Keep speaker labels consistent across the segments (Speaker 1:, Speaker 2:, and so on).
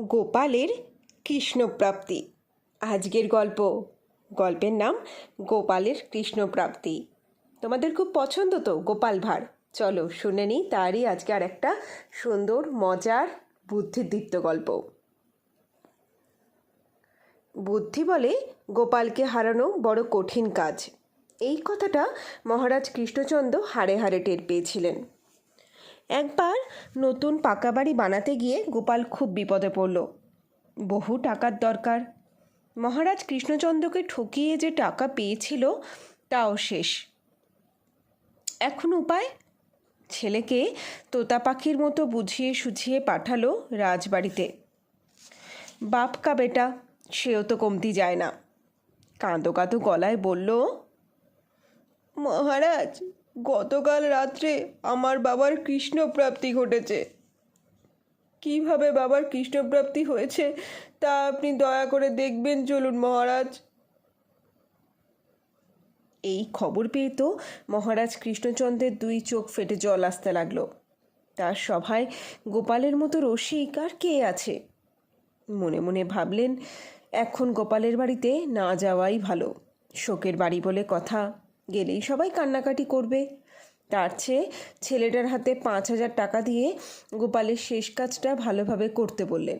Speaker 1: গোপালের কৃষ্ণপ্রাপ্তি। আজকের গল্প। গল্পের নাম গোপালের কৃষ্ণপ্রাপ্তি। তোমাদের খুব পছন্দ তো গোপাল ভাঁড়? চলো শুনে নিই তারই আজকে আর একটা সুন্দর, মজার, বুদ্ধিদীপ্ত গল্প। বুদ্ধি বলে গোপালকে হারানো বড় কঠিন কাজ। এই কথাটা মহারাজ কৃষ্ণচন্দ্র হাড়ে হাড়ে টের পেয়েছিলেন। একবার নতুন পাকা বাড়ি বানাতে গিয়ে গোপাল খুব বিপদে পড়ল। বহু টাকার দরকার। মহারাজ কৃষ্ণচন্দ্রকে ঠকিয়ে যে টাকা পেয়েছিল, তাও শেষ। এখন উপায়? ছেলেকে তোতা পাখির মতো বুঝিয়ে সুঝিয়ে পাঠালো রাজবাড়িতে। বাপ কা বেটা, সেও তো কমতি যায় না। কাঁদো কাঁদো গলায় বলল, মহারাজ গতকাল রাত্রে আমার বাবার কৃষ্ণপ্রাপ্তি ঘটেছে। কীভাবে বাবার কৃষ্ণপ্রাপ্তি হয়েছে তা আপনি দয়া করে দেখবেন চলুন মহারাজ। এই খবর পেয়ে তো মহারাজ কৃষ্ণচন্দ্রের দুই চোখ ফেটে জল আসতে লাগল। তার সভায় গোপালের মতো রসিক আর কে আছে? মনে মনে ভাবলেন, এখন গোপালের বাড়িতে না যাওয়াই ভালো। শোকের বাড়ি বলে কথা। গেলেই সবাই কান্নাকাটি করবে। তার চেয়ে ছেলেটার হাতে পাঁচ হাজার টাকা দিয়ে গোপালের শেষ কাজটা ভালোভাবে করতে বললেন।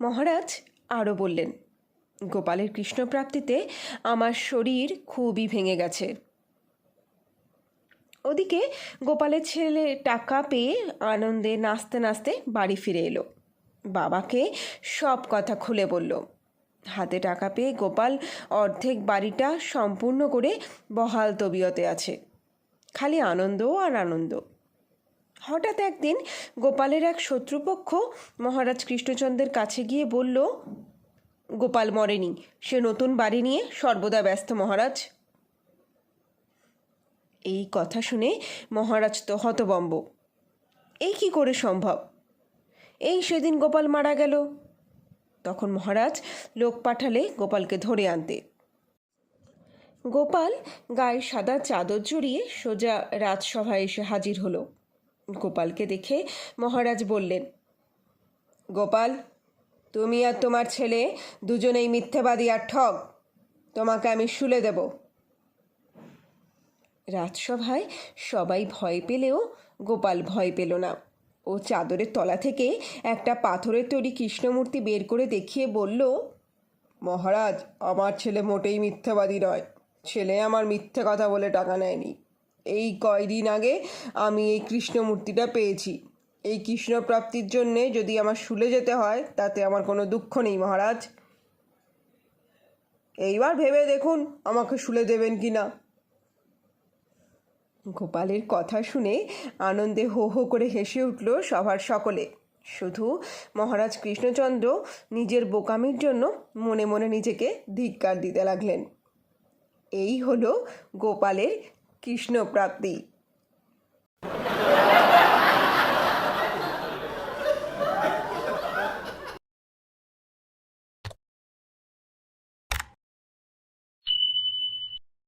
Speaker 1: মহারাজ আরও বললেন, গোপালের কৃষ্ণপ্রাপ্তিতে আমার শরীর খুবই ভেঙে গেছে। ওদিকে গোপালের ছেলে টাকা পেয়ে আনন্দে নাচতে নাচতে বাড়ি ফিরে এলো। বাবাকে সব কথা খুলে বলল। হাতে টাকা পেয়ে গোপাল অর্ধেক বাড়িটা সম্পূর্ণ করে বহাল তবিয়তে আছে। খালি আনন্দ আর আনন্দ। হঠাৎ একদিন গোপালের এক শত্রুপক্ষ মহারাজ কৃষ্ণচন্দ্রের কাছে গিয়ে বলল, গোপাল মরেনি, সে নতুন বাড়ি নিয়ে সর্বদা ব্যস্ত মহারাজ। এই কথা শুনে মহারাজ তো হতবম্ব। এই কি করে সম্ভব? এই সেদিন গোপাল মারা গেল তখন মহারাজ লোক পাঠালে গোপালকে ধরে আনতে। গোপাল গায়ে সাদা চাদর জড়িয়ে সোজা রাজসভায় এসে হাজির হলো। গোপালকে দেখে মহারাজ বললেন, গোপাল, তুমি আর তোমার ছেলে দুজনেই মিথ্যেবাদী আর ঠগ। তোমাকে আমি শুলে দেব। রাজসভায় সবাই ভয় পেলেও গোপাল ভয় পেল না। ও চাদরের তলা থেকে একটা পাথরের তৈরি কৃষ্ণমূর্তি বের করে দেখিয়ে বলল, মহারাজ, আমার ছেলে মোটেই মিথ্যাবাদী নয়। ছেলে আমার মিথ্যে কথা বলে টাকা নেয়নি। এই কয়দিন আগে আমি এই কৃষ্ণমূর্তিটা পেয়েছি। এই কৃষ্ণ প্রাপ্তির জন্যে যদি আমার শুলে যেতে হয়, তাতে আমার কোনো দুঃখ নেই, মহারাজ। এইবার ভেবে দেখুন আমাকে শুলে দেবেন কি না গোপালের কথা শুনে আনন্দে হো হো করে হেসে উঠল সভার সকলে। শুধু মহারাজ কৃষ্ণচন্দ্র নিজের বোকামির জন্য মনে মনে নিজেকে ধিক্কার দিতে লাগলেন। এই হলো গোপালের কৃষ্ণপ্রাপ্তি।